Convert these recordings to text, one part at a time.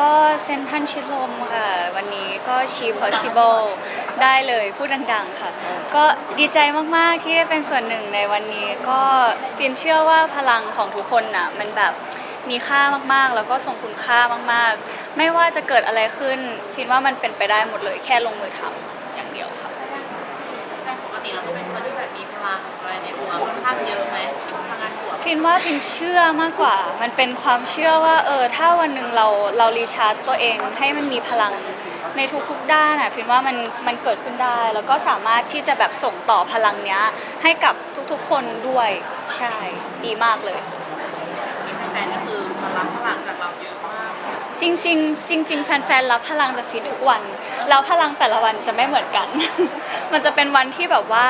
ก็เซนทันชิดลมค่ะ วันนี้ก็ชี possible ได้เลยพูดดังๆค่ะ ก็ดีใจมากๆที่ได้เป็นส่วนหนึ่งในวันนี้ ก็ฟินเชื่อว่าพลังของทุกคนน่ะมันแบบมีค่ามากๆ แล้วก็ทรงคุณค่ามากๆ ไม่ว่าจะเกิดอะไรขึ้นฟินว่ามันเป็นไปได้หมดเลยแค่ลงมือทำอย่างเดียวค่ะแต่ปกติเราก็เป็นคนที่แบบมีพลังอะไรในตัวค่อนข้างเยอะไหม ฟินว่าฟินเชื่อมากกว่า มันเป็นความเชื่อว่าเออถ้าวันหนึ่งเราเรารีชาร์จตัวเองให้มันมีพลังในทุกๆด้านอะฟินว่ามันมันเกิดขึ้นได้ แล้วก็สามารถที่จะแบบส่งต่อพลังเนี้ยให้กับทุกๆคนด้วยใช่ดีมากเลยมีแฟนๆก็คือมารับพลังจากเราเยอะมากจริง ๆ จริง ๆ แฟนๆรับพลังจากฟินทุกวัน แล้วพลังแต่ละวันจะไม่เหมือนกัน มันจะเป็นวันที่แบบว่า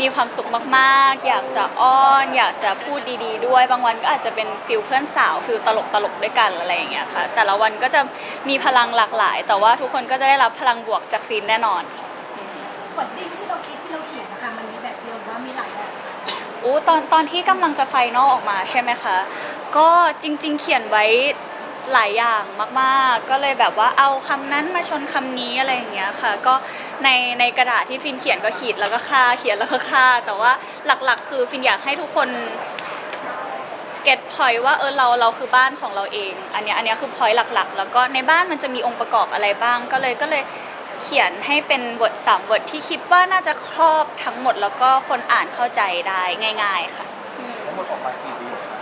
มีความสุขมากๆ อยากจะอ้อน อยากจะพูดดีๆ ด้วย บางวันก็อาจจะเป็นฟิลเพื่อนสาวฟิลตลกตลกๆด้วยกันอะไรอย่างเงี้ยค่ะ แต่ละวันก็จะมีพลังหลากหลาย แต่ว่าทุกคนก็จะได้รับพลังบวกจากฟินแน่นอนเหมือนที่ที่เราคิดที่เราเขียนนะคะมันมีแบบเดียวหรือว่ามีหลายแบบอู้ตอนตอนที่กำลังจะไฟนอลออกมาใช่ไหมคะ ก็จริง ๆ เขียนไว้ หลายอย่างมากๆ ก็เลยแบบว่าเอาคำนั้นมาชนคำนี้อะไรอย่างเงี้ยค่ะ ก็ในในกระดาษที่ฟินเขียนก็ขีดแล้วก็ค่าเขียนแล้วก็ค่า แต่ว่าหลักๆ คือฟินอยากให้ทุกคน เก็ตพอยว่าเออเราเราคือบ้านของเราเอง อันเนี้ยอันเนี้ยคือพอยหลักๆ แล้วก็ในบ้านมันจะมีองค์ประกอบอะไรบ้าง ก็เลยก็เลยเขียนให้เป็นบทสามบทที่คิดว่าน่าจะครอบทั้งหมดแล้วก็คนอ่านเข้าใจได้ง่าย ๆ ค่ะทั้งหมดออกมากี่ประโยคครับ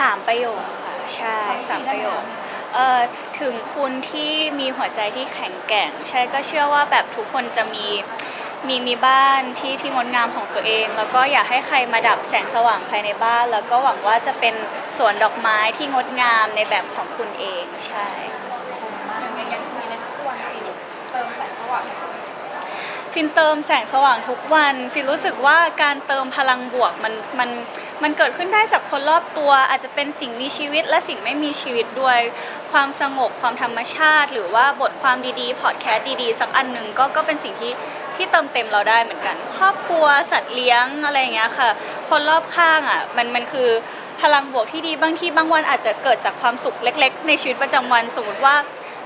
สามประโยคค่ะ ใช่สามประโยคเอ่อถึงคุณที่มีหัวใจที่แข็งแกร่ง ใช่ก็เชื่อว่าแบบทุกคนจะมีมีมีบ้านที่ที่งดงามของตัวเอง แล้วก็อยากให้ใครมาดับแสงสว่างภายในบ้าน แล้วก็หวังว่าจะเป็นสวนดอกไม้ที่งดงามในแบบของคุณเองใช่ย่างย่างอย่างนี้ในทุกวันฟินเติมแสงสว่าง ฟินเติมแสงสว่างทุกวัน ฟินรู้สึกว่าการเติมพลังบวกมันมันมันเกิดขึ้นได้จากคนรอบตัว อาจจะเป็นสิ่งมีชีวิตและสิ่งไม่มีชีวิตด้วย ความสงบความธรรมชาติ หรือว่าบทความดีๆพอดแคสต์ดีๆ สักอันหนึ่งก็ก็เป็นสิ่งที่ที่เติมเต็มเราได้เหมือนกัน ครอบครัวสัตว์เลี้ยงอะไรอย่างเงี้ยค่ะ คนรอบข้างอะมันมันคือพลังบวกที่ดีบางทีบางวันอาจจะเกิดจากความสุขเล็ก ๆ ในชีวิตประจำวันสมมติว่า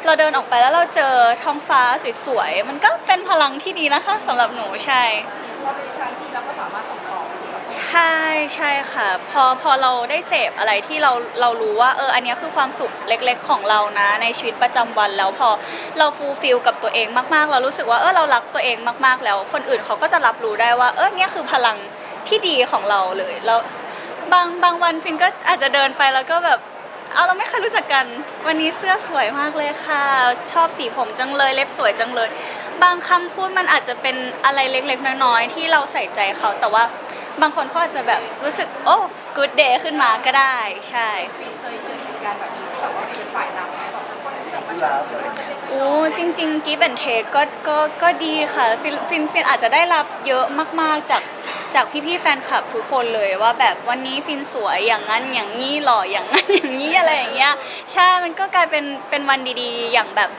เราเดินออกไปแล้วเราเจอท้องฟ้าสวยๆมันก็เป็นพลังที่ดีนะคะสำหรับหนูใช่ เราเป็นครั้งที่เราก็สามารถส่งต่อไปที่แบบใช่ใช่ค่ะ พอพอเราได้เสพอะไรที่เราเรารู้ว่าเอออันเนี้ยคือความสุขเล็กๆของเรานะ ในชีวิตประจำวันแล้วพอเราฟูลฟิลกับตัวเองมากๆ เรารู้สึกว่าเออเรารักตัวเองมากๆแล้ว คนอื่นเขาก็จะรับรู้ได้ว่า เออเนี่ยคือพลังที่ดีของเราเลยแล้วบางบางวันฟินก็อาจจะเดินไปแล้วก็แบบ เอาเราไม่เคยรู้จักกัน วันนี้เสื้อสวยมากเลยค่ะ ชอบสีผมจังเลย เล็บสวยจังเลย บางคำพูดมันอาจจะเป็นอะไรเล็กๆน้อยๆที่เราใส่ใจเขา แต่ว่าบางคนเขาอาจจะแบบรู้สึก โอ้กูดเดย์ขึ้นมาก็ได้ ใช่เคยเจอเหตุการณ์แบบนี้ที่แบบว่าเป็นฝ่ายรับไหม แบบคนที่แบบมาที่แล้วอะไรอย่างเงี้ยโอ้จริงๆกิฟต์แอนเทคก็ก็ก็ดีค่ะฟินฟินฟินอาจจะได้รับเยอะมากๆจากจากพี่ๆแฟนคลับทุกคนเลยว่าแบบวันนี้ฟินสวยอย่างนั้นอย่างนี้หล่ออย่างนั้นอย่างนี้อะไรอย่างเงี้ยใช่มันก็กลายเป็นเป็นวันดีๆ อย่างแบบ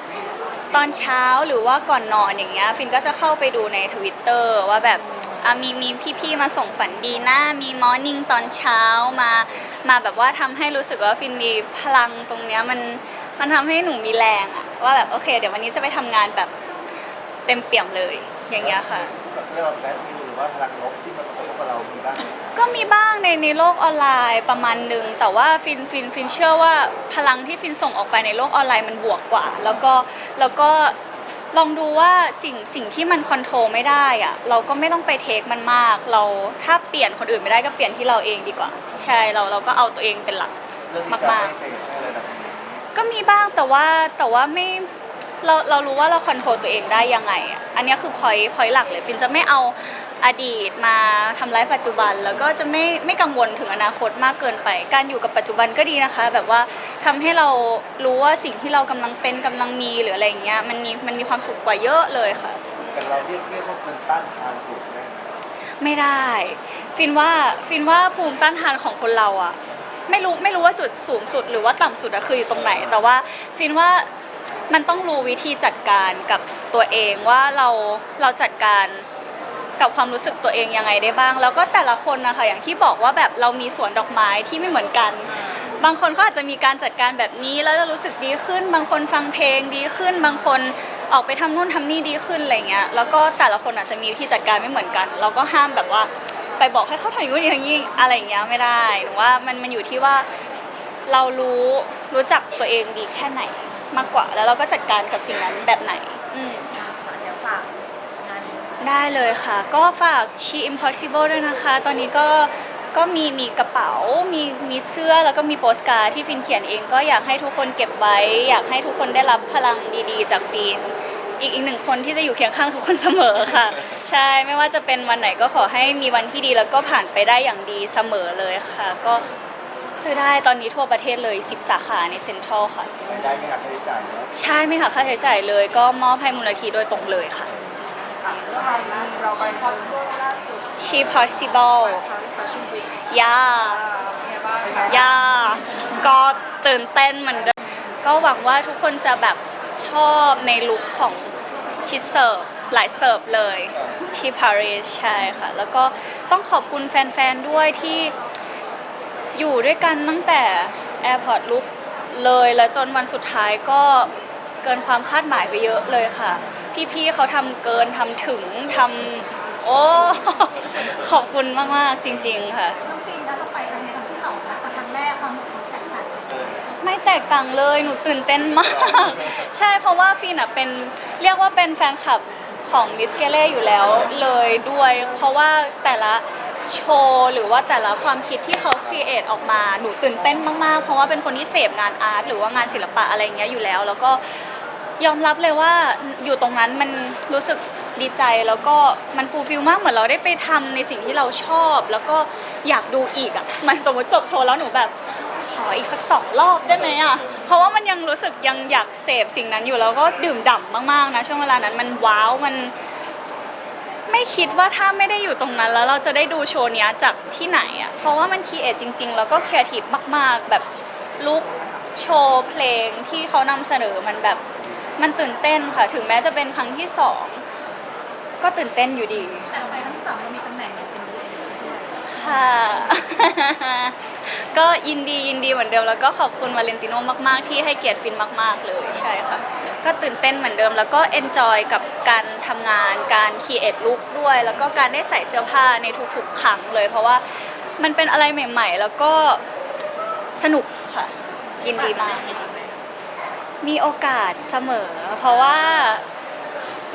ตอนเช้าหรือว่าก่อนนอนอย่างเงี้ยฟินก็จะเข้าไปดูในทวิตเตอร์ว่าแบบอะมีมีพี่ๆมาส่งฝันดีนะมีมอร์นิ่งตอนเช้ามา มาแบบว่าทำให้รู้สึกว่าฟินมีพลังตรงเนี้ยมัน มันทำให้หนูมีแรงอะว่าแบบโอเค เดี๋ยววันนี้จะไปทำงานแบบเต็มเปี่ยมเลยอย่างเงี้ยค่ะแบบเรียกว่าแบทนิวหรือว่าพลังลบที่มันกระทบกับเรามีบ้างไหมก็มีบ้างในในโลกออนไลน์ประมาณหนึ่งแต่ว่าฟินฟินฟินเชื่อว่าพลังที่ฟินส่งออกไปในโลกออนไลน์มันบวกกว่า แล้วก็แล้วก็ลองดูว่าสิ่งสิ่งที่มันคอนโทรลไม่ได้อะเราก็ไม่ต้องไปเทคมันมาก เราถ้าเปลี่ยนคนอื่นไม่ได้ก็เปลี่ยนที่เราเองดีกว่า ใช่เราเราก็เอาตัวเองเป็นหลักเรื่องที่จะมากไม่ๆ ก็มีบ้างแต่ว่าแต่ว่าไม่เราเรารู้ว่าเราคอนโทรลตัวเองได้ยังไงอะอันเนี้ยคือพอยพอยหลักเลยฟินจะไม่เอาอดีตมาทำร้ายปัจจุบัน แล้วก็จะไม่ไม่กังวลถึงอนาคตมากเกินไป การอยู่กับปัจจุบันก็ดีนะคะ แบบว่าทำให้เรารู้ว่าสิ่งที่เรากำลังเป็นกำลังมีหรืออะไรอย่างเงี้ยมันมีมันมีความสุขกว่าเยอะเลยค่ะ แต่เราเรียกเรียกว่าภูมิต้านทานถูกไหมไม่ได้ ฟินว่าฟินว่าภูมิต้านทานของคนเราอะ ไม่รู้ไม่รู้ว่าจุดสูงสุดหรือว่าต่ำสุดอะคืออยู่ตรงไหน แต่ว่าฟินว่ามันต้องรู้วิธีจัดการกับตัวเองว่าเราเราจัดการกับความรู้สึกตัวเองยังไงได้บ้าง แล้วก็แต่ละคนนะคะอย่างที่บอกว่าแบบเรามีสวนดอกไม้ที่ไม่เหมือนกัน บางคนเขาอาจจะมีการจัดการแบบนี้แล้วจะรู้สึกดีขึ้น บางคนฟังเพลงดีขึ้น บางคนออกไปทำนู่นทำนี่ดีขึ้นอะไรเงี้ยแล้วก็แต่ละคนอาจจะมีวิธีจัดการไม่เหมือนกัน เราก็ห้ามแบบว่า ไปบอกให้เขาทำอย่างนู้นอย่างนี้อะไรอย่างเงี้ยไม่ได้หนูว่ามันมันอยู่ที่ว่าเรารู้รู้จักตัวเองดีแค่ไหนมากกว่า แล้วเราก็จัดการกับสิ่งนั้นแบบไหน อืม เดี๋ยวฝากงานได้เลยค่ะ ก็ฝาก She Impossible ด้วยนะคะ ตอนนี้ก็ก็มีมีกระเป๋า มีมีเสื้อแล้วก็มีโปสการ์ดที่ฟินเขียนเองก็อยากให้ทุกคนเก็บไว้ อยากให้ทุกคนได้รับพลังดีๆ จากฟิน อีกอีกหนึ่งคนที่จะอยู่เคียงข้างทุกคนเสมอค่ะ ใช่ไม่ว่าจะเป็นวันไหนก็ขอให้มีวันที่ดีแล้วก็ผ่านไปได้อย่างดีเสมอเลยค่ะ ก็ซื้อได้ตอนนี้ทั่วประเทศเลย 10 สาขาในเซ็นทรัลค่ะ รายได้ไม่หักค่าใช้จ่ายเนอะใช่ไม่ค่ะค่าใช้จ่ายเลย ก็มอบให้มูลนิธิโดยตรงเลยค่ะเราไปคอสโมล่าสุด She Possible ครั้งที่แฟชั่นวีคย่าเป็นไงบ้างย่าก็ตื่นเต้นเหมือนเดิมก็หวังว่าทุกคนจะแบบชอบในลุคของ ชิดเสิร์ฟหลายเสิร์ฟเลยที่ปารีสใช่ค่ะ แล้วก็ต้องขอบคุณแฟนๆด้วยที่อยู่ด้วยกันตั้งแต่ Airport ลุกเลยแล้วจนวันสุดท้ายก็เกินความคาดหมายไปเยอะเลยค่ะ พี่ๆเขาทำเกินทำถึงทำโอ้ ขอบคุณมาก ๆ จริง ๆ ค่ะ น้องฟินแล้วเราไปครั้งนี้ครั้งที่ส ไม่แตกต่างเลยหนูตื่นเต้นมาก ใช่เพราะว่าฟีนอะเป็นเรียกว่าเป็นแฟนคลับของมิสเกเล่อยู่แล้วเลยด้วย เพราะว่าแต่ละโชว์หรือว่าแต่ละความคิดที่เขาครีเอทออกมาหนูตื่นเต้นมากๆ เพราะว่าเป็นคนที่เสพงานอาร์ตหรือว่างานศิลปะอะไรอย่างเงี้ยอยู่แล้ว แล้วก็ยอมรับเลยว่าอยู่ตรงนั้นมันรู้สึกดีใจแล้วก็มันฟูลฟิลมากเหมือนเราได้ไปทำในสิ่งที่เราชอบ แล้วก็อยากดูอีกอะมันสมมติจบโชว์แล้วหนูแบบ ขออีกสักสองรอบได้ไหมอะ เพราะว่ามันยังรู้สึกยังอยากเสพสิ่งนั้นอยู่แล้วก็ดื่มด่ำมากๆนะช่วงเวลานั้นมันว้าวมัน ไม่คิดว่าถ้าไม่ได้อยู่ตรงนั้น แล้วเราจะได้ดูโชว์เนี้ยจากที่ไหนอะเพราะว่ามันคีเอทจริง ๆ แล้วก็ครีเอทีฟมาก ๆ แบบลุกโชว์เพลงที่เขานำเสนอมันแบบมันตื่นเต้นค่ะ ถึงแม้จะเป็นครั้งที่สองก็ตื่นเต้นอยู่ดี แต่ไปครั้งที่สองเรามีตำแหน่งเป็นค่ะ ก็ยินดียินดีเหมือนเดิมแล้วก็ขอบคุณวาเลนติโน่มากๆ ที่ให้เกียรติฟินมาก ๆ เลยใช่ค่ะ ก็ตื่นเต้นเหมือนเดิม แล้วก็เอนจอยกับการทำงาน การคีเอทลุคด้วย แล้วก็การได้ใส่เสื้อผ้าในทุกๆ ครั้งเลย เพราะว่ามันเป็นอะไรใหม่ ๆ แล้วก็สนุกค่ะ ยินดีมาก มีโอกาสเสมอ เพราะว่า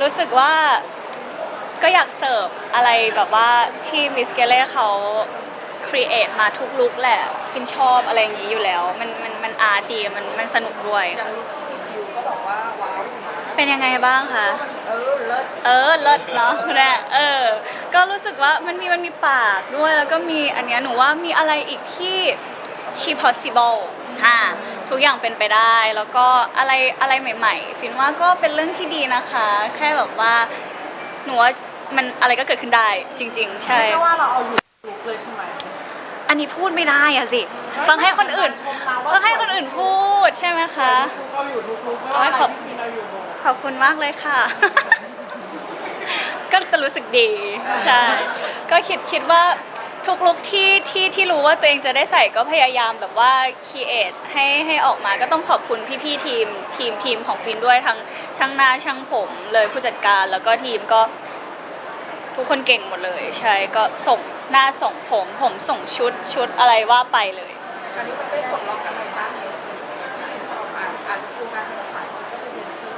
รู้สึกว่าก็อยากเสิร์ฟอะไรแบบว่าที่มิสเกเล่เขา ครีเอทมาทุกลุกแหละฟินชอบอะไรอย่างนี้อยู่แล้ว มันมันมันอาร์ตดีมันมันสนุกด้วย อย่างลุคที่มีจิวก็บอกว่าว้าวอยู่นะเป็นยังไงบ้างคะ เออเลิศเออเลิศเนาะแน่เออ ก็รู้สึกว่ามันมีมันมีปากด้วยแล้วก็มีอันเนี้ยหนูว่ามีอะไรอีกที่ she possible อ่าทุกอย่างเป็นไปได้แล้วก็อะไรอะไรใหม่ ๆ ฟินว่าก็เป็นเรื่องที่ดีนะคะ แค่แบบว่าหนูว่ามันอะไรก็เกิดขึ้นได้จริง ๆ ใช่ ไม่ว่าเราเอาอยู่ลุคเลยใช่ไหม อันนี้พูดไม่ได้อะสิต้องให้คนอื่นชมเราว่าต้องให้คนอื่นพูดใช่ไหมคะลุคเราอยู่ลุคลุคไม่ว่าอะไรที่ฟินเราอยู่ขอบคุณมากเลยค่ะ ก็จะรู้สึกดีใช่ก็คิดคิดว่าทุกลุกที่ที่ที่รู้ว่าตัวเองจะได้ใส่ก็พยายามแบบว่าคีเอทให้ให้ออกมาก็ต้องขอบคุณพี่ๆทีมทีมทีมของฟินด้วยทั้งช่างหน้าช่างผมเลยผู้จัดการแล้วก็ทีมก็ ทุกคนเก่งหมดเลย ใช่ก็ส่ง หน้าส่งผม ผมส่งชุดชุดอะไรว่าไปเลยคราวนี้มันได้ปลดล็อกอะไรบ้างในอาจจะดูการใช้สายก็จะเรียนเพิ่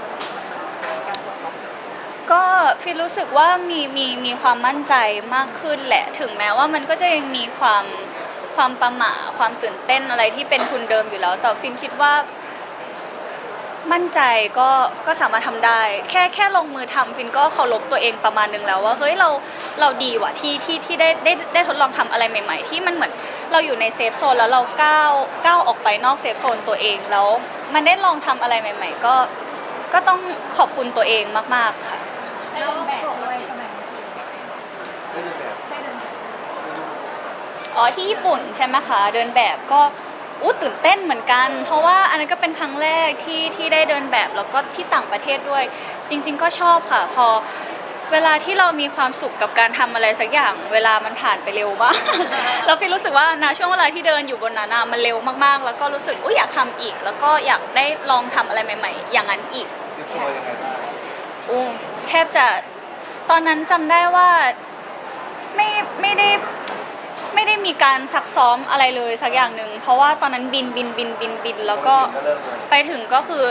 มการปลดล็อกก็ฟินรู้สึกว่ามีมีมีความมั่นใจมากขึ้นแหละ ถึงแม้ว่ามันก็จะยังมีความความประหม่าความตื่นเต้นอะไรที่เป็นทุนเดิมอยู่แล้ว แต่ฟินคิดว่า มั่นใจก็ก็สามารถทำได้ แค่แค่ลงมือทำฟินก็เคารพตัวเองประมาณนึงแล้วว่าเฮ้ยเราเราดีว่ะที่ที่ที่ได้ได้ได้ทดลองทำอะไรใหม่ ๆ ที่มันเหมือนเราอยู่ในเซฟโซนแล้วเราก้าวก้าวออกไปนอกเซฟโซนตัวเองแล้ว มันได้ลองทำอะไรใหม่ ๆ ก็ก็ต้องขอบคุณตัวเองมาก ๆ ค่ะได้เดินแบบด้วยใช่ไหมได้เลยแบบได้เดินแบบอ๋อที่ญี่ปุ่นใช่ไหมคะเดินแบบก็ อู้ตื่นเต้นเหมือนกัน เพราะว่าอันนั้นก็เป็นครั้งแรกที่ที่ได้เดินแบบแล้วก็ที่ต่างประเทศด้วย จริง ๆ ก็ชอบค่ะ พอเวลาที่เรามีความสุขกับการทำอะไรสักอย่าง เวลามันผ่านไปเร็วมากแล้วฟินรู้สึกว่านะช่วงเวลาที่เดินอยู่บนนั้นน่ะมันเร็วมากๆ แล้วก็รู้สึกอุ้ยอยากทำอีก แล้วก็อยากได้ลองทำอะไรใหม่ ๆ อย่างนั้นอีกติดสวยยังไงบ้างอู้แทบจะตอนนั้นจำได้ว่าไม่ไม่ได้ ไม่ได้มีการซักซ้อมอะไรเลยสักอย่างหนึ่งเพราะว่าตอนนั้นบินบินบินบินบิน แล้วก็ก็เริ่มเลยไปถึงก็คือ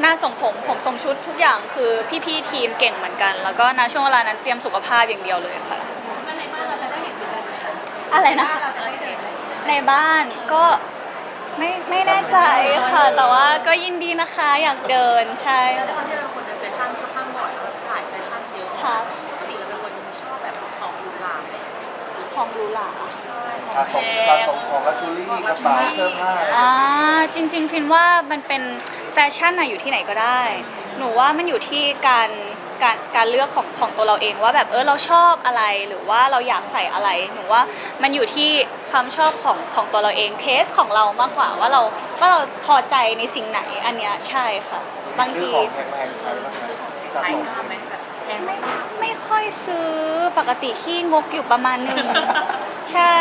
หน้าส่งผมผมทรงชุดทุกอย่างคือพี่ๆทีมเก่งเหมือนกัน แล้วก็ณช่วงเวลานั้นเตรียมสุขภาพอย่างเดียวเลยค่ะว่าในบ้านเราจะได้เห็นเหมือนกันไหมคะอะไรนะบ้านคะเราจะได้เห็นในบ้านก็ไม่ไม่แน่ใจค่ะ แต่ว่าก็ยินดีนะคะอยากเดินใช่ ของหรูหราใช่ขสะองสแพมสะงสมของลักชูรี่กระเป๋าเสื้อผ้าอ่าจริง ๆ ฟินว่ามันเป็นแฟชั่นอะอยู่ที่ไหนก็ได้ หนูว่ามันอยู่ที่การการการเลือกของของตัวเราเองว่าแบบเออเราชอบอะไรหรือว่าเราอยากใส่อะไรหนูว่ามันอยู่ที่ความชอบของของตัวเราเองเทสของเรามากกว่าว่าเราว่าเราพอใจในสิ่งไหนอันเนี้ยใช่ค่ะ บางซื้อที ของแพงๆใช้บ้างไหมสะใช้สมกล้าไหมแบบแพงไม่มากไม่ค่อยซื้อปกติขี้งกอยู่ประมาณหนึง ใช่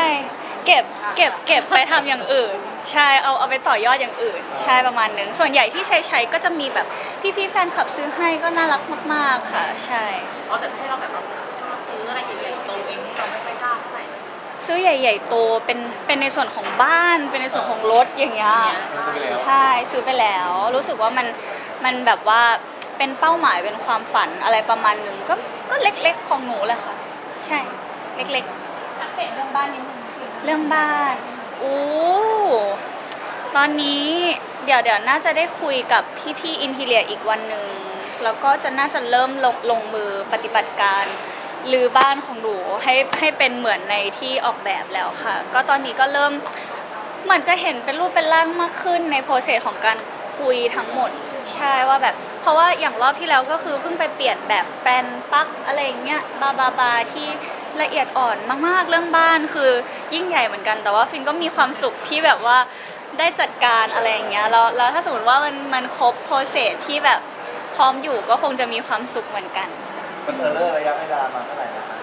เก็บเก็บเก็บไปทำอย่างอื่น ใช่เอาเอาไปต่อยอดอย่างอื่น ใช่ประมาณหนึง ส่วนใหญ่ที่ใช้ใช้ก็จะมีแบบพี่ๆแฟนคลับซื้อให้ก็น่ารักมาก ๆ ค่ะ ใช่ อ๋อแต่ถ้าให้เราแบบเราซื้ออะไรใหญ่ๆโตเองที่เราไม่ค่อยกล้าเท่าไหร่ซื้อใหญ่ ๆ โตเป็นเป็นในส่วนของบ้านเป็นในส่วนของรถอย่างเงี้ย เนี่ยซื้อไปแล้วใช่ซื้อไปแล้วรู้สึกว่ามันมันแบบว่า เป็นเป้าหมายเป็นความฝันอะไรประมาณหนึ่งก็ก็เล็กๆของหนูแหละค่ะ ใช่เล็กๆอัปเดตเรื่องบ้านนิดนึงคือเรื่องบ้านอู้ตอนนี้เดี๋ยวเดี๋ยวน่าจะได้คุยกับพี่ๆอินทีเลียอีกวันหนึ่งแล้วก็จะน่าจะเริ่มลงลงมือปฏิบัติการรื้อบ้านของหนูให้ให้เป็นเหมือนในที่ออกแบบแล้วค่ะ ก็ตอนนี้ก็เริ่ม เหมือนจะเห็นเป็นรูปเป็นร่างมากขึ้นในโปรเซสของการคุยทั้งหมด ใช่ว่าแบบ เพราะว่าอย่างรอบที่แล้วก็คือเพิ่งไปเปลี่ยนแบบแปลนปลั๊กอะไรอย่างเงี้ยบาบาบาที่ละเอียดอ่อนมากๆเรื่องบ้านคือยิ่งใหญ่เหมือนกัน แต่ว่าฟินก็มีความสุขที่แบบว่าได้จัดการอะไรอย่างเงี้ยแล้วแล้วถ้าสมมติว่ามันมันครบโปรเซสที่แบบพร้อมอยู่ก็คงจะมีความสุขเหมือนกัน มันเออเลอร์ระยะเวลามาเท่าไหร่นะคะ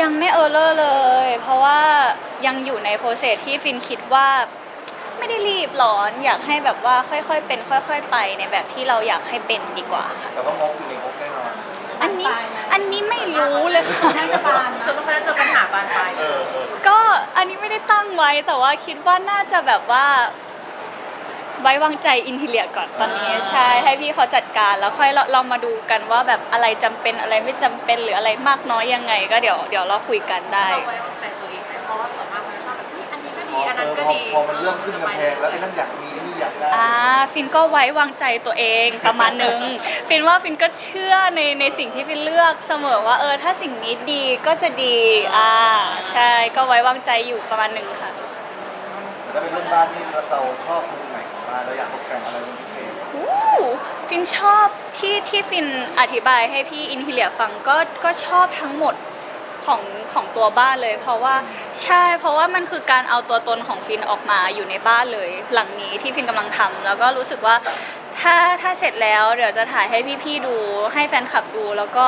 ยังไม่เออเลอร์เลย เพราะว่ายังอยู่ในโปรเซสที่ฟินคิดว่า ไม่ได้รีบร้อนอยากให้แบบว่าค่อยๆเป็น ค่อย ๆ ไปในแบบที่เราอยากให้เป็นดีกว่าค่ะ แต่ว่างบอยู่ในงบแน่นอนอันนี้อันนี้ไม่รู้เลยค่ะ น่าจะบานคือนะมันก็จะเจอปัญหาบานปลายเออเออก็อันนี้ไม่ได้ตั้งไว้แต่ว่าคิดว่าน่าจะแบบว่า ไว้วางใจอินทีเลียก่อนตอนนี้ใช่ให้พี่เขาจัดการแล้วค่อยเราเรามาดูกันว่าแบบอะไรจำเป็นอะไรไม่จำเป็นหรืออะไรมากน้อยยังไง ก็เดี๋ยวเดี๋ยวเราคุยกันได้ เราไว้วางใจตัวเองไหมเพราะว่าส่วน พอดีพอมันเริ่มขึ้นกำแพงแล้วไอ้นั่นอยากมีไอ้นี่อยากได้อ่าฟินก็ไว้วางใจตัวเองประมาณนึง ฟินว่าฟินก็เชื่อในในสิ่งที่ฟินเลือกเสมอว่าเออถ้าสิ่งนี้ดีก็จะดีอ่าใช่ก็ไว้วางใจอยู่ประมาณหนึ่งค่ะ แล้วเป็นเรื่องบ้านนี่เราชอบมุมไหนของบ้านเราอยากตกแต่งอะไรเป็นพิเศษอู้ฟินชอบที่ที่ฟินอธิบายให้พี่อินทีเลียฟังก็ก็ชอบทั้งหมด ของของตัวบ้านเลย เพราะว่าใช่เพราะว่ามันคือการเอาตัวตนของฟินออกมาอยู่ในบ้านเลย หลังนี้ที่ฟินกำลังทำแล้วก็รู้สึกว่าถ้าถ้าเสร็จแล้วเดี๋ยวจะถ่ายให้พี่ๆดู ให้แฟนคลับดู แล้วก็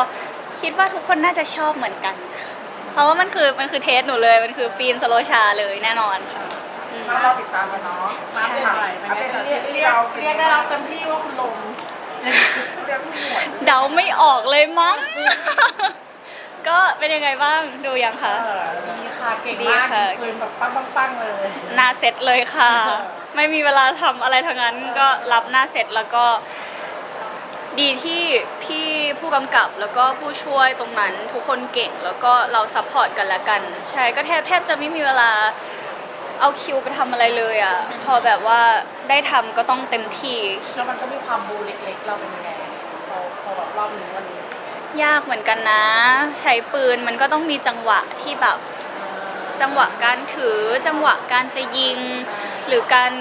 คิดว่าทุกคนน่าจะชอบเหมือนกัน เพราะว่ามันคือมันคือเทสหนูเลยมันคือฟินสโลชาเลยแน่นอนค่ะอืมเราติดตามกันเนาะใช่อัปเดตหน่อยเรียกเรียกเรียกได้รับเต็มที่ว่าคุณลงเรียกผู้หมวดเดาไม่ออกเลยมั้ง ก็เป็นยังไงบ้างดูยังคะ เออดีค่ะเก่งดีมากค่ะ ปืนแบบปังปังปังเลย หน้าเซตเลยค่ะไม่มีเวลาทำอะไรทั้งนั้นก็รับหน้าเซตแล้วก็ ดีที่พี่ผู้กำกับแล้วก็ผู้ช่วยตรงนั้นทุกคนเก่งแล้วก็เราซัพพอร์ตกันและกัน ใช่ก็แทบแทบจะไม่มีเวลาเอาคิวไปทำอะไรเลยอะ พอแบบว่าได้ทำก็ต้องเต็มที่ แล้วมันก็มีความบูเล็กๆ เราเป็นยังไงพอพอแบบรอบนี้มัน ยากเหมือนกันนะ ใช้ปืนมันก็ต้องมีจังหวะที่แบบ จังหวะการถือจังหวะการจะยิง หรือการ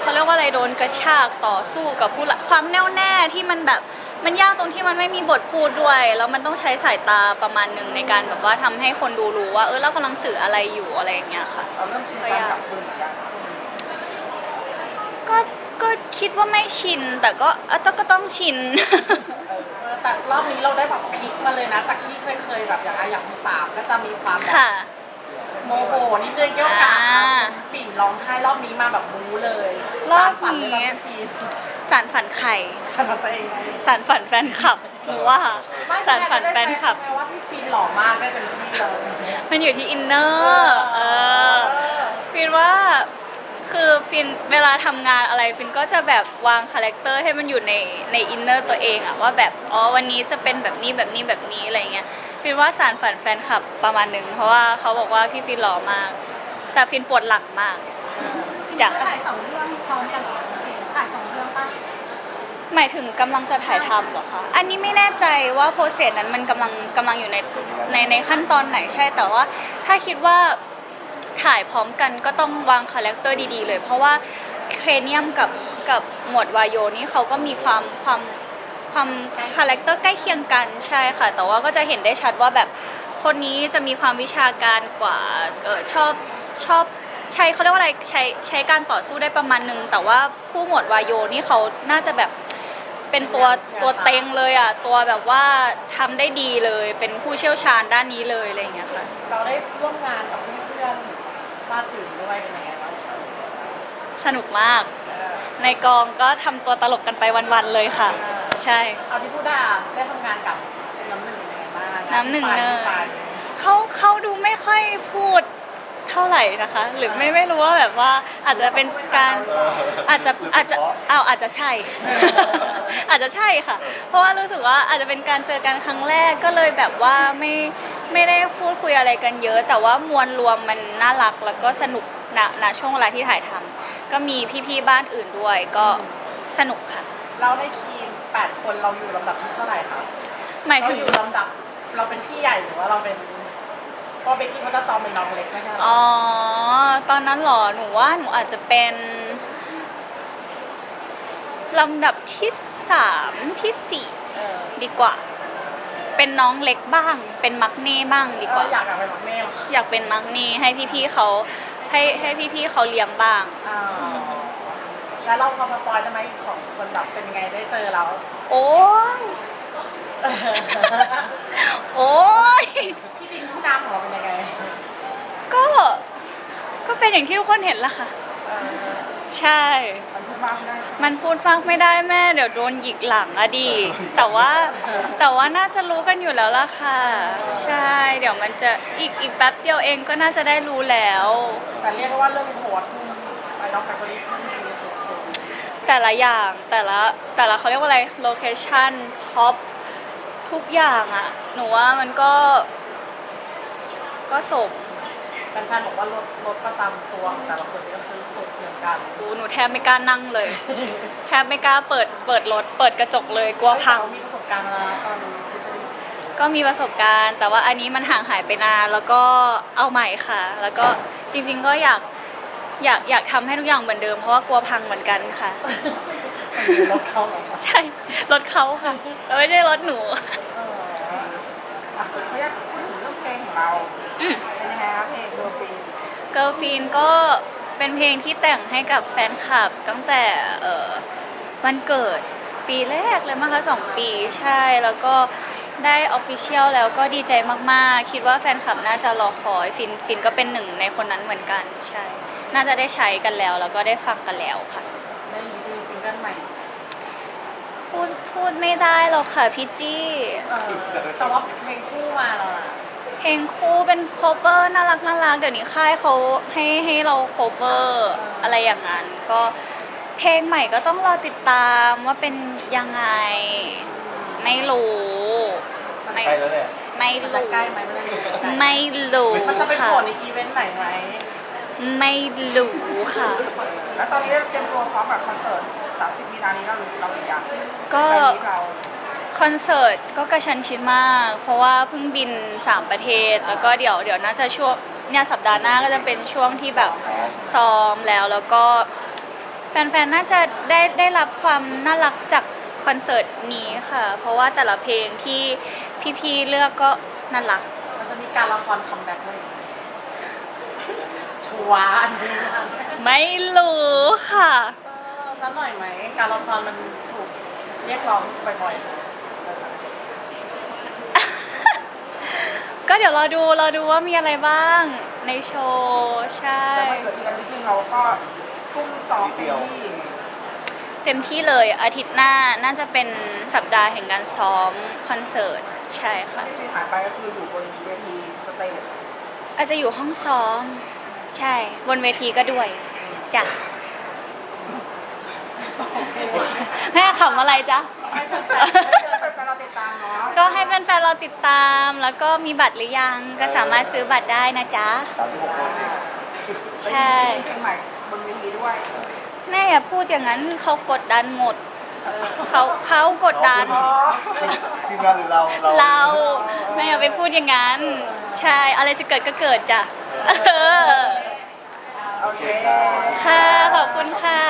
เขาเรียกว่าอะไรโดนกระชากต่อสู้กับผู้ละความแน่วแน่ที่มันแบบมันยากตรงที่มันไม่มีบทพูดด้วยแล้วมันต้องใช้สายตาประมาณหนึ่งในการแบบว่าทำให้คนดูรู้ว่า เออเรากำลังสื่ออะไรอยู่อะไรอย่างเงี้ยค่ะเราเริ่มชินการจับปืนเหมือนกันก็ก็คิดว่าไม่ชินแต่ก็เอ่อก็ก็ต้องชินเออเมื่อ แต่รอบนี้เราได้แบบพลิกมาเลยนะ จากที่เคยเคยๆแบบอย่างอะอย่างสามก็จะมีความแบบค่ะ โมโหนิดนึงเกี่ยวกับอ่าปิ่นร้องไห้รอบนี้มาแบบบู๊เลยรอบสาฝันเลยนี้นะพี่สารฝันไข่ ฉันมาตัวเองไงสารฝันแฟนคลับหนูว่าไม่สารฝันแฟนคลับใช่ว่าพี่ฟินหล่อมากได้เป็นที่เลยมันอยู่ที่อินเนอร์เออฟินว่า คือฟินเวลาทำงานอะไรฟินก็จะแบบวางคาแรคเตอร์ให้มันอยู่ในในอินเนอร์ตัวเองอะว่าแบบอ๋อวันนี้จะเป็นแบบนี้แบบนี้แบบนี้อะไรเงี้ยฟินว่าสารฝันแฟนคลับประมาณหนึ่งเพราะว่าเขาบอกว่าพี่ฟินหล่อมาก แต่ฟินปวดหลังมากจ้ะถ่ายสองเรื่องพร้อมกันเหรอถ่ายสองเรื่องป่ะหมายถึงกำลังจะถ่ายทำเหรอคะ อันนี้ไม่แน่ใจว่าโปรเซสนั้นมันกำลังกำลังอยู่ในในในขั้นตอนไหนใช่แต่ว่า ถ้าคิดว่า ถ่ายพร้อมกันก็ต้องวางคาแรคเตอร์ดีๆเลย เพราะว่าเครเนียมกับกับหมวดวายโยนี่เขาก็มีความความความคาแรคเตอร์ใกล้เคียงกันใช่ค่ะ แต่ว่าก็จะเห็นได้ชัดว่าแบบคนนี้จะมีความวิชาการกว่าเออชอบชอบใช้เขาเรียกว่าอะไรใช้ใช้การต่อสู้ได้ประมาณนึง แต่ว่าผู้หมวดวายโยนี่เขาน่าจะแบบเป็นตัวตัวเต็งเลยอะตัวแบบว่าทำได้ดีเลยเป็นผู้เชี่ยวชาญด้านนี้เลยอะไรอย่างเงี้ยค่ะเราได้ร่วมงานกับเพื่อน มาถึงด้วยเป็นยังไงบ้างคะสนุกมาก ในกองก็ทำตัวตลกกันไปวันๆเลยค่ะ ใช่ เอาที่พูดได้อะได้ทำงานกับน้ำหนึ่งเป็นยังไงบ้างน้ำหนึ่งเนยฝ่ายเขาเขาดูไม่ค่อยพูดเท่าไหร่นะคะ หรือไม่ไม่รู้ว่าแบบว่าอาจจะเป็นการอาจจะอาจจะอ้าวอาจจะใช่ อาจจะใช่ค่ะ เพราะว่ารู้สึกว่าอาจจะเป็นการเจอกันครั้งแรกก็เลยแบบว่าไม่ ไม่ได้พูดคุยอะไรกันเยอะ แต่ว่ามวลรวมมันน่ารักแล้วก็สนุกณณช่วงเวลาที่ถ่ายทำก็มีพี่ๆบ้านอื่นด้วยก็สนุกค่ะ เราได้ทีม 8 คนเราอยู่ลำดับที่เท่าไหร่คะหมายเราถึงอยู่ลำดับเราเป็นพี่ใหญ่หรือว่าเราเป็นเพราะเบกกี้เขาจะจองเป็นน้องเล็กไม่ใช่เหรออ๋อ ตอนนั้นเหรอ หนูว่าหนูอาจจะเป็นลำดับที่สามที่สี่เออดีกว่า เป็นน้องเล็กบ้าง เป็นมักเน่บ้างดีกว่า อยากกลับไปบอกแม่เหรออยากเป็นมักเน่ให้พี่ๆเขาให้ให้พี่ๆเขาเลี้ยงบ้างอ่าแล้วเราพอสปอยได้ไหมสองคนแบบเป็นยังไงได้เจอเราโอ้ยโอ้ยพี่ดินพี่น้ำของเราเป็นยังไงก็ก็เป็นอย่างที่ทุกคนเห็นละค่ะ เออ ใช่ มันพูดมากไม่ได้ใช่ไหมมันพูดฟังไม่ได้แม่เดี๋ยวโดนหยิกหลังอะดีแต่ว่าแต่ว่าน่าจะรู้กันอยู่แล้วล่ะค่ะ ใช่เดี๋ยวมันจะอีกอีกแป๊บเดียวเองก็น่าจะได้รู้แล้ว แต่เรียกได้ว่าเรื่องโหดไปน้องแฟคทอรี่ที่ดีสุดแต่ละอย่างแต่ละแต่ละเขาเรียกว่าอะไรโลเคชั่นพ็อปทุกอย่างอะหนูว่ามันก็ ก็สมๆแฟนๆบอกว่ารถรถประจำตัวของแต่ละคนก็คือสุดเหมือน กันดูหนูแทบไม่กล้านั่งเลย แทบไม่กล้าเปิดเปิดรถเปิดกระจกเลยกลัวพัง มีประสบการณ์มาแล้วตอนทฤษฎีก็มีประสบการณ์ แต่ว่าอันนี้มันห่างหายไปนานแล้วก็เอาใหม่ค่ะ แล้วก็จริงๆก็อยากอยากอยากทำให้ทุกอย่างเหมือนเดิมเพราะว่ากลัวพังเหมือนกันค่ะรถเขาเหรอคะใช่รถเขาค่ะไม่ใช่รถหนู เอออะเขาอยากพูดถึงเรื่องเพลงของเรา อืม เป็นยังไงคะเพลงตัวปี เกิร์ลฟีนก็ เป็นเพลงที่แต่งให้กับแฟนคลับตั้งแต่เอ่อวันเกิดปีแรกเลยมั้งคะสองปีใช่แล้วก็ได้ออฟฟิเชียลแล้วก็ดีใจมากๆ คิดว่าแฟนคลับน่าจะรอคอยฟินฟินก็เป็นหนึ่งในคนนั้นเหมือนกันใช่ น่าจะได้ใช้กันแล้ว แล้วก็ได้ฟังกันแล้วค่ะไม่มีดูซิงเกิลใหม่พูดพูดไม่ได้หรอกค่ะพี่จี้เออแต่ว่าเพลงคู่มาเราล่ะ เพลงคู่เป็นโคเ e อร์น่ารักน่ารักเดี๋ยวนี้ค่ายเขาให้ให้เราโคเ e อร์อะไรอย่างนั้น ก็เพลงใหม่ก็ต้องรอติดตามว่าเป็นยังไง ไม่รู้ไม่ใกล้แล้วเนี่ยไม่มันจะรู้ใกล้ไหมมันจะอยู่ใกล้ไม่รู้มันจะไปค่ะโผล่ในอีเวนต์ไหนไหมไม่รู้ค่ะ แล้วตอนนี้เตรียมตัวพร้อมกับคอนเสิร์ต 30 มีนานี้เราเราหรือยังก็ ตอนนี้เรา คอนเสิร์ตก็กระชันชิดมาก เพราะว่าเพิ่งบิน 3 ประเทศ แล้วก็เดี๋ยวเดี๋ยวน่าจะช่วงเนี่ยสัปดาห์หน้าก็จะเป็นช่วงที่แบบซ้อมแล้วแล้วก็แฟนๆ น่าจะได้ได้รับความน่ารักจากคอนเสิร์ตนี้ค่ะ เพราะว่าแต่ละเพลงที่พี่ๆ เลือกก็น่ารัก มันจะมีการละครคัมแบ็กเลยชัวร์อันนี้อันนี้ไม่รู้ค่ะเออสักหน่อยไหม การละครมันถูกเรียกร้องบ่อย ก็เดี๋ยวรอดูรอดูว่ามีอะไรบ้างในโชว์ใช่ แต่ว่าเกิดเดือนจริงๆเราก็ทุ่มซ้อมเต็มที่เต็มที่เลยอาทิตย์หน้าน่าจะเป็นสัปดาห์แห่งการซ้อมคอนเสิร์ตใช่ค่ะ ที่ฟินหายไปก็คืออยู่บนเวทีสเตจอาจจะอยู่ห้องซ้อม ใช่ บนเวทีก็ด้วยจ้ะแม่ขำอะไรจ๊ะให้แฟนๆให้แฟนๆเรา ติดตามเนาะก็ให้แฟนๆเราติดตาม แล้วก็มีบัตรหรือยังก็สามารถซื้อบัตรได้นะจ๊ะ ตามที่ผมโปรเจกต์ใช่ เพลงใหม่บนเวทีด้วยแม่อย่าพูดอย่างนั้นเขากดดันหมดเออเขาเขากดดันอ๋อทีมงานหรือเราเราแม่อย่าไปพูดอย่างนั้น ใช่อะไรจะเกิดก็เกิดจ้ะเออโอเคค่ะขอบคุณค่ะ